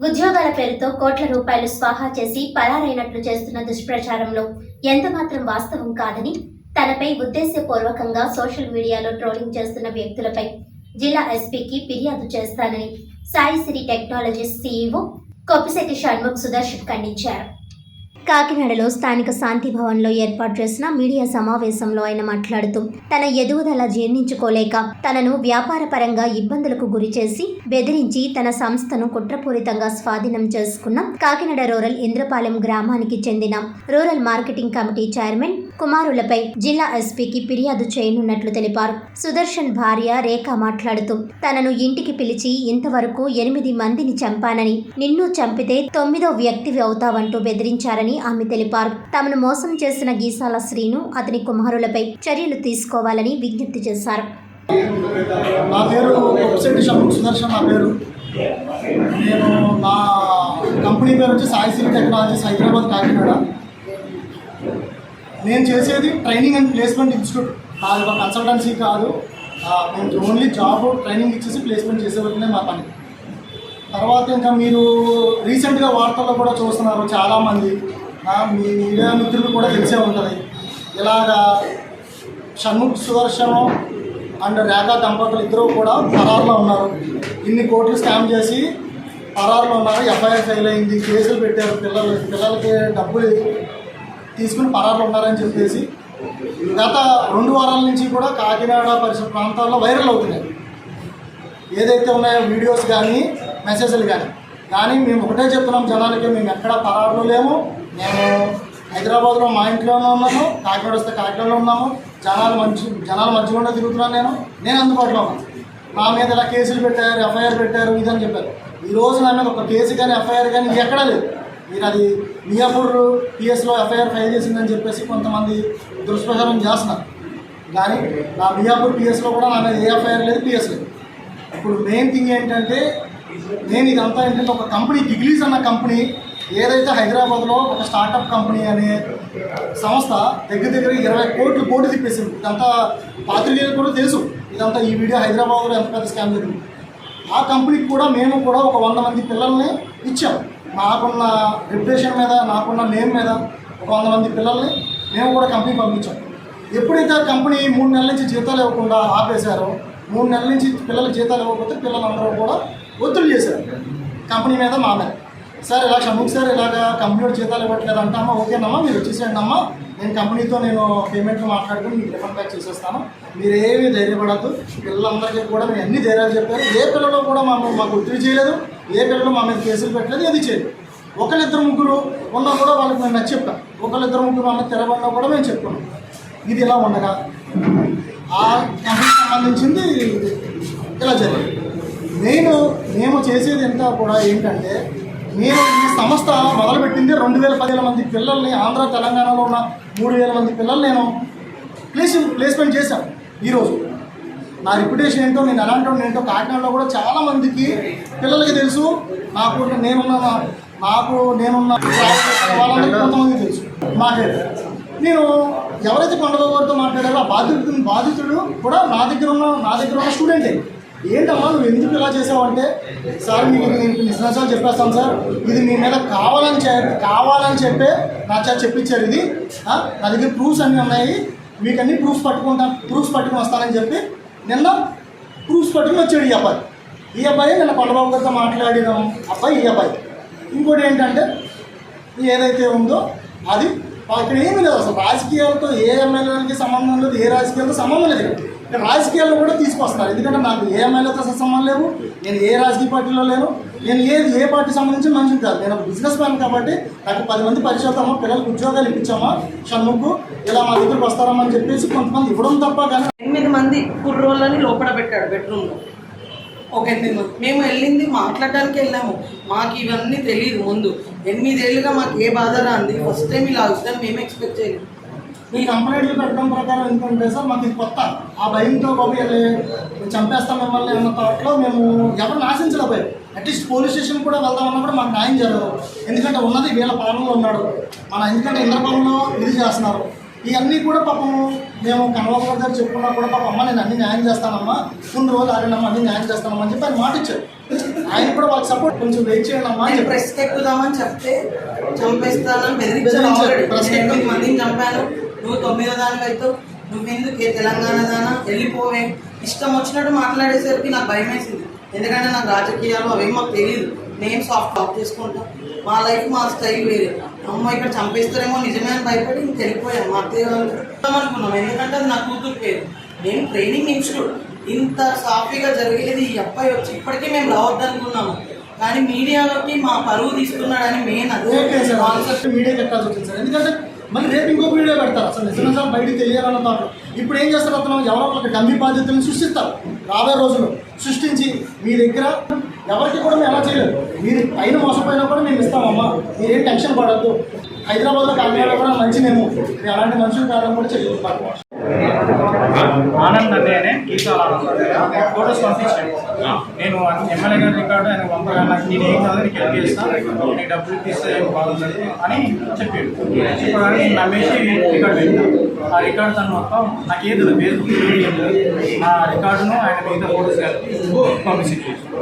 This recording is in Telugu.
ఉద్యోగాల పేరుతో కోట్ల రూపాయలు స్వాహా చేసి పరారైనట్లు చేస్తున్న దుష్ప్రచారంలో ఎంతమాత్రం వాస్తవం కాదని తనపై ఉద్దేశపూర్వకంగా సోషల్ మీడియాలో ట్రోలింగ్ చేస్తున్న వ్యక్తులపై జిల్లా ఎస్పీకి ఫిర్యాదు చేస్తానని సాయి సిరి టెక్నాలజీస్ సీఈఓ కొప్పిశెట్టి షణ్ముఖ్ సుదర్శన్ ఖండించారు. కాకినాడలో స్థానిక శాంతి భవన్లో ఏర్పాటు చేసిన మీడియా సమావేశంలో ఆయన మాట్లాడుతూ తన ఎదుగుదల జీర్ణించుకోలేక తనను వ్యాపారపరంగా ఇబ్బందులకు గురి చేసి బెదిరించి తన సంస్థను కుట్రపూరితంగా స్వాధీనం చేసుకున్న కాకినాడ రూరల్ ఇంద్రపాలెం గ్రామానికి చెందిన రూరల్ మార్కెటింగ్ కమిటీ చైర్మన్ కుమారులపై జిల్లా ఎస్పీకి ఫిర్యాదు చేయనున్నట్లు తెలిపారు. సుదర్శన్ భార్య రేఖ మాట్లాడుతూ తనను ఇంటికి పిలిచి ఇంతవరకు ఎనిమిది మందిని చంపానని నిన్ను చంపితే తొమ్మిదో వ్యక్తివి అవుతావంటూ బెదిరించారని ఆమె తెలిపారు. తమను మోసం చేసిన గీసాల శ్రీను అతని కుమారులపై చర్యలు తీసుకోవాలని విజ్ఞప్తి చేశారు. నా పేరు సుదర్శన్ నా పేరు. నేను నా కంపెనీ పేరు వచ్చి సాయి సిరి టెక్నాలజీస్ హైదరాబాద్ కాకినాడ. నేను చేసేది ట్రైనింగ్ అండ్ ప్లేస్మెంట్ ఇన్స్టిట్యూట్. నాది ఒక కన్సల్టెన్సీ కాదు. ఆ, మేము ఓన్లీ జాబ్ ట్రైనింగ్ ఇచ్చేసి ప్లేస్మెంట్ చేసే మా పని. తర్వాత ఇంకా మీరు రీసెంట్గా వార్తల్లో కూడా చూస్తున్నారు చాలామంది. మీ మీడియా మిత్రులు కూడా తెలిసే ఉంటుంది. ఇలాగా షణ్ముఖ్ సుదర్శనం అండ్ రేఖా దంపతులు ఇద్దరు కూడా పరారులో ఉన్నారు. ఇన్ని కోట్లు స్కామ్ చేసి పరారులో ఉన్నారు. ఎఫ్ఐఆర్ ఫైల్ అయింది కేసులు పెట్టారు. పిల్లలు పిల్లలకి డబ్బులు తీసుకుని పరారులు ఉన్నారని చెప్పేసి గత రెండు వారాల నుంచి కూడా కాకినాడ పరిసర ప్రాంతాల్లో వైరల్ అవుతున్నాయి. ఏదైతే ఉన్నాయో వీడియోస్ కానీ మెసేజ్లు కానీ. కానీ మేము ఒకటే చెప్తున్నాం జనాలకి మేము ఎక్కడ పరారులో లేము. మేము హైదరాబాద్లో మా ఇంట్లోనే ఉన్నాను కాకినాడ వస్తే కాకినాడలో ఉన్నాము. జనాలు మంచి జనాల మధ్యలోనే తిరుగుతున్నాను నేను. నేను అందుబాటులో ఉన్నాను. నా మీద ఇలా కేసులు పెట్టారు ఎఫ్ఐఆర్ పెట్టారు ఇదని చెప్పారు. ఈ రోజు నా మీద ఒక కేసు కానీ ఎఫ్ఐఆర్ కానీ ఎక్కడా లేదు. మీరు అది మియాపూర్ పిఎస్లో ఎఫ్ఐఆర్ ఫైల్ చేసిందని చెప్పేసి కొంతమంది దుష్ప్రచారం చేస్తున్నారు. కానీ నా మియాపూర్ పిఎస్లో కూడా నా మీద ఏ ఎఫ్ఐఆర్ లేదు పిఎస్ లేదు. ఇప్పుడు మెయిన్ థింగ్ ఏంటంటే నేను ఇదంతా ఏంటంటే ఒక కంపెనీ డిగ్రీస్ అన్న కంపెనీ ఏదైతే హైదరాబాద్లో ఒక స్టార్టప్ కంపెనీ అనే సంస్థ దగ్గర దగ్గర ఇరవై కోట్లు కోటి తిప్పేసింది. ఇదంతా పాత్రికేయులు కూడా తెలుసు. ఇదంతా ఈ వీడియో హైదరాబాద్లో ఎంత పెద్ద స్కామ్ జరిగింది. ఆ కంపెనీకి కూడా మేము కూడా ఒక వంద మంది పిల్లల్ని ఇచ్చాం. నాకున్న రిప్యుటేషన్ మీద నాకున్న నేమ్ మీద ఒక వంద మంది పిల్లల్ని మేము కూడా కంపెనీ పంపించాం. ఎప్పుడైతే ఆ కంపెనీ మూడు నెలల నుంచి జీతాలు ఇవ్వకుండా ఆపేశారో మూడు నెలల నుంచి పిల్లలు జీతాలు ఇవ్వకపోతే పిల్లలందరూ కూడా ఒత్తిడి చేశారు. కంపెనీ మీద మా మీద సార్ ఇలా షణ్ముఖ్ సార్ ఇలాగా కంపెనీ జీతాలు ఇవ్వట్లేదు అంటామా ఓకేనమ్మా మీరు వచ్చేసేయండి అమ్మా. నేను కంపెనీతో నేను పేమెంట్ మాట్లాడుకుని మీకు రిఫండ్ బ్యాక్ చేసేస్తాను. మీరు ఏమీ ధైర్యపడద్దు. పిల్లలందరికీ కూడా మేము అన్ని ధైర్యాలు చెప్పారు ఏ పిల్లలు కూడా మాకు మాకు ఒత్తిడి చేయలేదు. ఏ పిల్లలు మా మీద కేసులు పెట్టలేదు ఏది చేయలేదు. ఒకళ్ళిద్దరు ముగ్గురు ఉన్నా కూడా వాళ్ళకి మేము నచ్చి చెప్పాం ఒకళ్ళిద్దరు ముగ్గురు మా మీద కూడా మేము చెప్పుకున్నాం. ఇది ఇలా ఉండగా ఆ కంపెనీకి సంబంధించింది ఇలా జరిగింది. నేను మేము చేసేది ఎంత కూడా ఏంటంటే నేను ఈ సంస్థ మొదలుపెట్టింది రెండు వేల పదివేల మంది పిల్లల్ని ఆంధ్ర తెలంగాణలో ఉన్న మూడు వేల మంది పిల్లల్ని నేను ప్లేస్ ప్లేస్మెంట్ చేశాను ఈరోజు. నా రిప్యుటేషన్ ఏంటో నేను ఎలాంటి ఏంటో కాకినాడలో కూడా చాలా మందికి పిల్లలకి తెలుసు. నాకు నేనున్న నాకు నేనున్న వాళ్ళందరికీ కొంతమంది తెలుసు. మాట్లాడారు నేను ఎవరైతే కొండబాబు గారితో మాట్లాడారో ఆ బాధితుడు బాధితుడు కూడా నా దగ్గర ఉన్న నా దగ్గర ఉన్న స్టూడెంటే ఏంటమ్మా నువ్వు ఎందుకు ఇలా చేసావంటే సార్ మీకు నేను నిజాలు చెప్పేస్తాను సార్. ఇది మీ మీద కావాలని చే కావాలని చెప్పే నా చేత చెప్పించారు ఇది. నా దగ్గర ప్రూఫ్స్ అన్నీ ఉన్నాయి. మీకు అన్ని ప్రూఫ్స్ పట్టుకుంటాను ప్రూఫ్స్ పట్టుకుని వస్తానని చెప్పి నిన్న ప్రూఫ్స్ పట్టుకుని వచ్చాడు ఈ అబ్బాయి. ఈ అబ్బాయి నిన్న కొండబాబు గారితో మాట్లాడిన. అబ్బాయి ఈ అబ్బాయి. ఇంకోటి ఏంటంటే ఏదైతే ఉందో అది ఇక్కడ ఏమీ లేదు అసలు. రాజకీయాలతో ఏ ఎమ్మెల్యేలకి సంబంధం లేదు ఏ రాజకీయాలతో సంబంధం లేదు. ఇక్కడ రాజకీయాల్లో కూడా తీసుకొస్తున్నారు ఎందుకంటే నాకు ఏ ఎమ్మెల్యేతో సంబంధం లేవు నేను ఏ రాజకీయ పార్టీలో లేను నేను ఏది ఏ పార్టీ సంబంధించిన మనిషిని కాదు. నేను ఒక బిజినెస్ మ్యాన్ కాబట్టి నాకు పది మంది పరిచయతామా పిల్లలకు ఉద్యోగాలు ఇప్పించామా షణ్ముఖ్ ఇలా మా దగ్గరికి వస్తారమ్మని చెప్పేసి కొంతమంది ఇవ్వడం తప్ప కానీ ఎనిమిది మంది కుర్రోళ్ళని లోపల పెట్టాడు బెడ్రూమ్లో. ఒక ఎనిమిది మంది. మేము వెళ్ళింది మాట్లాడడానికి వెళ్ళాము. మాకు ఇవన్నీ తెలియదు ముందు. ఎనిమిదేళ్ళుగా మాకు ఏ బాధ రాంది? ఫస్ట్ టైం ఇలా అవుతుందని మేము ఎక్స్పెక్ట్ చేయలేదు. ఈ కంప్లైంట్లు పెట్టడం ప్రకారం ఎందుకంటే సార్ మాకు ఇది కొత్త. ఆ భయంతో బాబు చంపేస్తాం మిమ్మల్ని అన్న థాట్లో మేము ఎవరు నాశించలేకపోయారు అట్లీస్ట్ పోలీస్ స్టేషన్ కూడా వెళ్దామన్నా కూడా మాకు న్యాయం జరగదు. ఎందుకంటే ఉన్నది వీళ్ళ పాలనలో ఉన్నాడు. మన ఎందుకంటే ఇంద్రపాలనలో ఇది చేస్తున్నారు. ఇవన్నీ కూడా పాపం మేము కన్వర్టర్ దగ్గర చెప్పుకున్నా కూడా పాప అమ్మ నేను అన్ని న్యాయం చేస్తానమ్మా. కొన్ని రోజులు ఆగండమ్మా అన్ని న్యాయం చేస్తానమ్మా అని చెప్పి ఆయన మాట ఇచ్చారు ఆయన కూడా వాళ్ళకి సపోర్ట్ కొంచెం వెయిట్ చేయండి అమ్మా ప్రెస్కి ఎక్కుదామని చెప్తే చంపేస్తానని బెదిరించాను బెదిరించాడు. ఆల్రెడీ ప్రెస్కి నేను ఎనిమిది ఎక్కు- మందిని చంపాను. నువ్వు తొమ్మిదో దానికి అవుతావు. నువ్వెందుకు ఏ తెలంగాణ దానా? వెళ్ళిపోవే. ఇష్టం వచ్చినట్టు మాట్లాడేసరికి నాకు భయం వేసింది ఎందుకంటే నాకు రాజకీయాలు అవేం మాకు తెలియదు నేను సాఫ్ట్ ఆఫ్ చేసుకుంటాం. మా లైఫ్ మా స్టైల్ వేరే. అమ్మ ఇక్కడ చంపేస్తారేమో నిజమే అని భయపడి ఇంక వెళ్ళిపోయాం. మా అత్తయ్య అనుకున్నాం. ఎందుకంటే అది నా కూతురు పేరు. నేను ట్రైనింగ్ ఇన్స్టిట్యూట్ ఇంత సాఫీగా జరిగేది ఈ అబ్బాయి వచ్చి ఇప్పటికీ మేము రావద్దనుకున్నాము కానీ మీడియాలోకి మా పరువు తీసుకున్నాడని మెయిన్ అదే కాన్సెప్ట్ కాన్సెప్ట్ మీడియా పెట్టాల్సి వచ్చింది సార్. ఎందుకంటే మళ్ళీ రేపు ఇంకొక వీడియో పెడతారు. అసలు నిజంగా సార్ బయటికి తెలియాలన్న థాట్ ఇప్పుడు ఏం చేస్తారు అతను ఎవరో ఒక డమ్మి బాధ్యతలను సృష్టిస్తారు. రాబోయే రోజులు సృష్టించి మీ దగ్గర ఎవరికి కూడా మేము ఎలా చేయలేదు. మీరు పైన మోసపోయినా కూడా మేము ఇస్తామమ్మా. మీరేం టెన్షన్ పడద్దు. హైదరాబాద్లో కాకినాడలో కూడా మంచి మేము. మేము అలాంటి మనుషులు కాదని కూడా చెప్పారు ఆనంద్ అన్నయ్యనే గీతాల ఫోటోస్ పంపించాను నేను ఎమ్మెల్యే గారి రికార్డు ఆయన పంపగా నాకు నేను ఏం కాదు నీకు హెల్ప్ చేస్తాను నీకు డబ్బులు ఇస్తే ఏం బాగుంటుంది అని చెప్పాడు. చెప్పగానే నేను నమ్మేసి రికార్డు పెట్టాను. ఆ రికార్డు తను మొత్తం నాకు ఏది ఫేస్బుక్ ఆ రికార్డును ఆయన మిగతా ఫోటోస్ కలిపి పంపించి